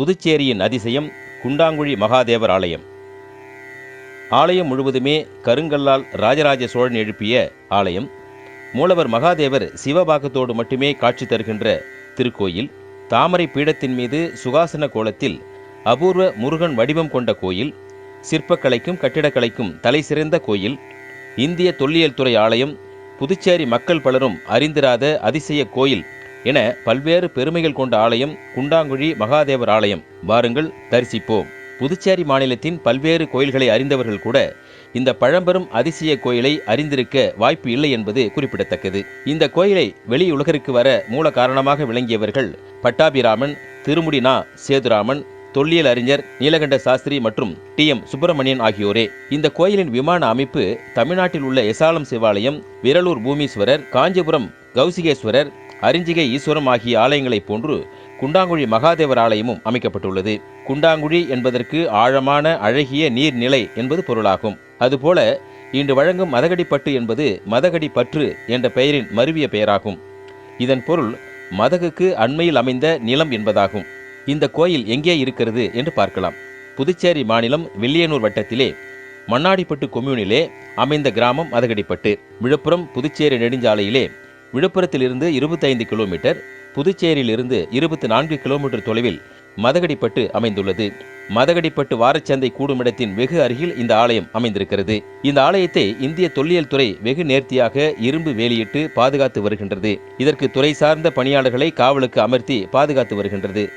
புதுச்சேரியின் அதிசயம் குண்டாங்குழி மகாதேவர் ஆலயம். ஆலயம் முழுவதுமே கருங்கல்லால் ராஜராஜ சோழன் எழுப்பிய ஆலயம். மூலவர் மகாதேவர் சிவபாகத்தோடு மட்டுமே காட்சி தருகின்ற திருக்கோயில். தாமரை பீடத்தின் மீது சுகாசன கோலத்தில் அபூர்வ முருகன் வடிவம் கொண்ட கோயில். சிற்பக்கலைக்கும் கட்டிடக்கலைக்கும் தலை சிறந்த கோயில். இந்திய தொல்லியல் துறை ஆலயம். புதுச்சேரி மக்கள் பலரும் அறிந்திராத அதிசய கோயில். என பல்வேறு பெருமைகள் கொண்ட ஆலயம் குண்டாங்குழி மகாதேவர் ஆலயம். வாருங்கள் தரிசிப்போம். புதுச்சேரி மாநிலத்தின் பல்வேறு கோயில்களை அறிந்தவர்கள் கூட இந்த பழம்பெரும் அதிசய கோயிலை அறிந்திருக்க வாய்ப்பு இல்லை என்பது குறிப்பிடத்தக்கது. இந்த கோயிலை வெளியுலகிற்கு வர மூல காரணமாக விளங்கியவர்கள் பட்டாபிராமன் திருமுடினா சேதுராமன் தொல்லியல் அறிஞர் நீலகண்ட சாஸ்திரி மற்றும் டி எம் சுப்பிரமணியன் ஆகியோரே. இந்த கோயிலின் விமான அமைப்பு தமிழ்நாட்டில் உள்ள எசாலம் சிவாலயம் விரலூர் பூமீஸ்வரர் காஞ்சிபுரம் கௌசிகேஸ்வரர் அரிஞ்சிகை ஈஸ்வரம் ஆகிய ஆலயங்களைப் போன்று குண்டாங்குழி மகாதேவர் ஆலயமும் அமைக்கப்பட்டுள்ளது. குண்டாங்குழி என்பதற்கு ஆழமான அழகிய நீர்நிலை என்பது பொருளாகும். அதுபோல இன்று வழங்கும் மதகடிப்பட்டு என்பது மதகடி பற்று என்ற பெயரின் மருவிய பெயராகும். இதன் பொருள் மதகுக்கு அண்மையில் அமைந்த நிலம் என்பதாகும். இந்த கோயில் எங்கே இருக்கிறது என்று பார்க்கலாம். புதுச்சேரி மாநிலம் வில்லியனூர் வட்டத்திலே மண்ணாடிப்பட்டு கொம்யூனிலே அமைந்த கிராமம் மதகடிப்பட்டு விழுப்புரம் புதுச்சேரி நெடுஞ்சாலையிலே விழுப்புரத்திலிருந்து இருபத்தைந்து கிலோமீட்டர் புதுச்சேரியிலிருந்து இருபத்தி நான்கு கிலோமீட்டர் தொலைவில் மதகடிப்பட்டு அமைந்துள்ளது. மதகடிப்பட்டு வாரச்சந்தை கூடுமிடத்தின் வெகு அருகில் இந்த ஆலயம் அமைந்திருக்கிறது. இந்த ஆலயத்தை இந்திய தொல்லியல் துறை வெகு நேர்த்தியாக இரும்பு வேலியிட்டு பாதுகாத்து வருகின்றது. இதற்கு துறை சார்ந்த பணியாளர்களை காவலுக்கு அமர்த்தி பாதுகாத்து வருகின்றது.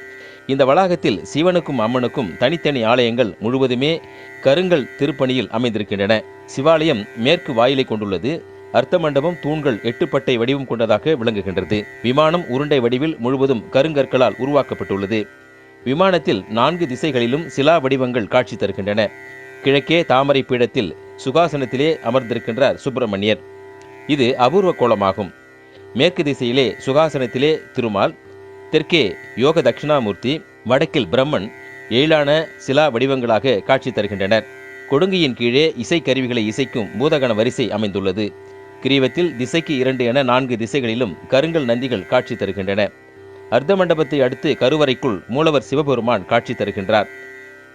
இந்த வளாகத்தில் சிவனுக்கும் அம்மனுக்கும் தனித்தனி ஆலயங்கள் முழுவதுமே கருங்கல் திருப்பணியில் அமைந்திருக்கின்றன. சிவாலயம் மேற்கு வாயிலை கொண்டுள்ளது. அர்த்த மண்டபம் தூண்கள் எட்டுப்பட்டை வடிவம் கொண்டதாக விளங்குகின்றது. விமானம் உருண்டை வடிவில் முழுவதும் கருங்கற்களால் உருவாக்கப்பட்டுள்ளது. விமானத்தில் நான்கு திசைகளிலும் சிலா வடிவங்கள் காட்சி தருகின்றன. கிழக்கே தாமரை பீடத்தில் சுகாசனத்திலே அமர்ந்திருக்கின்றார் சுப்பிரமணியர். இது அபூர்வ கோலமாகும். மேற்கு திசையிலே சுகாசனத்திலே திருமால் தெற்கே யோக தட்சிணாமூர்த்தி வடக்கில் பிரம்மன் எழிலான சிலா வடிவங்களாக காட்சி தருகின்றனர். கொடுங்கியின் கீழே இசைக்கருவிகளை இசைக்கும் பூதகண வரிசை அமைந்துள்ளது. கிரீவத்தில் திசைக்கு இரண்டு என நான்கு திசைகளிலும் கருங்கல் நந்திகள் காட்சி தருகின்றன. அர்த்த மண்டபத்தை அடுத்து கருவறைக்குள் மூலவர் சிவபெருமான் காட்சி தருகின்றார்.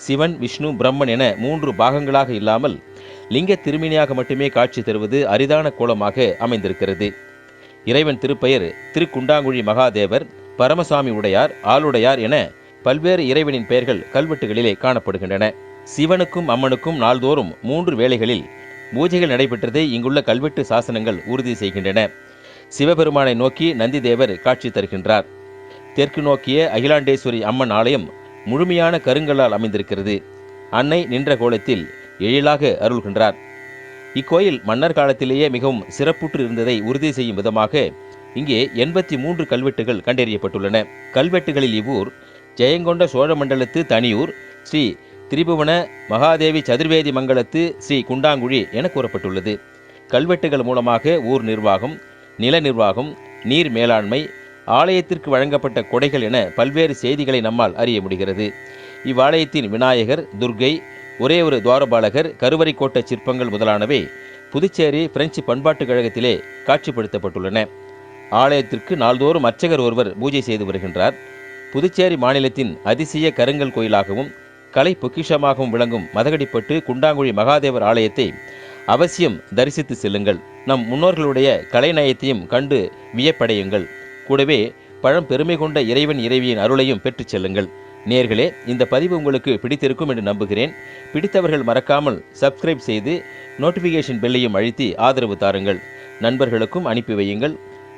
சிவன் விஷ்ணு பிரம்மன் என மூன்று பாகங்களாக இல்லாமல் லிங்க திருமினியாக மட்டுமே காட்சி தருவது அரிதான கோலமாக அமைந்திருக்கிறது. இறைவன் திருப்பெயர் திருக்குண்டாங்குழி மகாதேவர் பரமசாமி உடையார் ஆளுடையார் என பல்வேறு இறைவனின் பெயர்கள் கல்வெட்டுகளிலே காணப்படுகின்றன. சிவனுக்கும் அம்மனுக்கும் நாள்தோறும் மூன்று வேளைகளில் பூஜைகள் நடைபெற்றதை இங்குள்ள கல்வெட்டு சாசனங்கள் உறுதி செய்கின்றன. சிவபெருமானை நோக்கி நந்திதேவர் காட்சி தருகின்றார். தெற்கு நோக்கிய அகிலாண்டேஸ்வரி அம்மன் ஆலயம் முழுமையான கருங்கல்லால் அமைந்திருக்கிறது. அன்னை நின்ற கோலத்தில் எழிலாக அருள்கின்றார். இக்கோயில் மன்னர் காலத்திலேயே மிகவும் சிறப்புற்று இருந்ததை உறுதி செய்யும் விதமாக இங்கே எண்பத்தி மூன்று கல்வெட்டுகள் கண்டறியப்பட்டுள்ளன. கல்வெட்டுகளில் இவ்வூர் ஜெயங்கொண்ட சோழ மண்டலத்து தனியூர் ஸ்ரீ திரிபுவன மகாதேவி சதுர்வேதி மங்கலத்து ஸ்ரீ குண்டாங்குழி என கூறப்பட்டுள்ளது. கல்வெட்டுகள் மூலமாக ஊர் நிர்வாகம் நில நிர்வாகம் நீர் மேலாண்மை ஆலயத்திற்கு வழங்கப்பட்ட கொடைகள் என பல்வேறு செய்திகளை நம்மால் அறிய முடிகிறது. இவ்வாலயத்தின் விநாயகர் துர்க்கை ஒரே ஒரு துவாரபாலகர் கருவறை கோட்ட சிற்பங்கள் முதலானவை புதுச்சேரி பிரெஞ்சு பண்பாட்டுக் கழகத்திலே காட்சிப்படுத்தப்பட்டுள்ளன. ஆலயத்திற்கு நாள்தோறும் அர்ச்சகர் ஒருவர் பூஜை செய்து வருகின்றார். புதுச்சேரி மாநிலத்தின் அதிசய கருங்கல் கோயிலாகவும் கலை பொக்கிஷமாகவும் விளங்கும் மதகடிப்பட்டு குண்டாங்குழி மகாதேவர் ஆலயத்தை அவசியம் தரிசித்து செல்லுங்கள். நம் முன்னோர்களுடைய கலைநயத்தையும் கண்டு வியப்படையுங்கள். கூடவே பழம் பெருமை கொண்ட இறைவன் இறைவியின் அருளையும் பெற்றுச் செல்லுங்கள். நேர்களே இந்த பதிவு உங்களுக்கு பிடித்திருக்கும் என்று நம்புகிறேன். பிடித்தவர்கள் மறக்காமல் சப்ஸ்கிரைப் செய்து நோட்டிஃபிகேஷன் பெல்லையும் அழுத்தி ஆதரவு தாருங்கள். நண்பர்களுக்கும் அனுப்பி வையுங்கள்.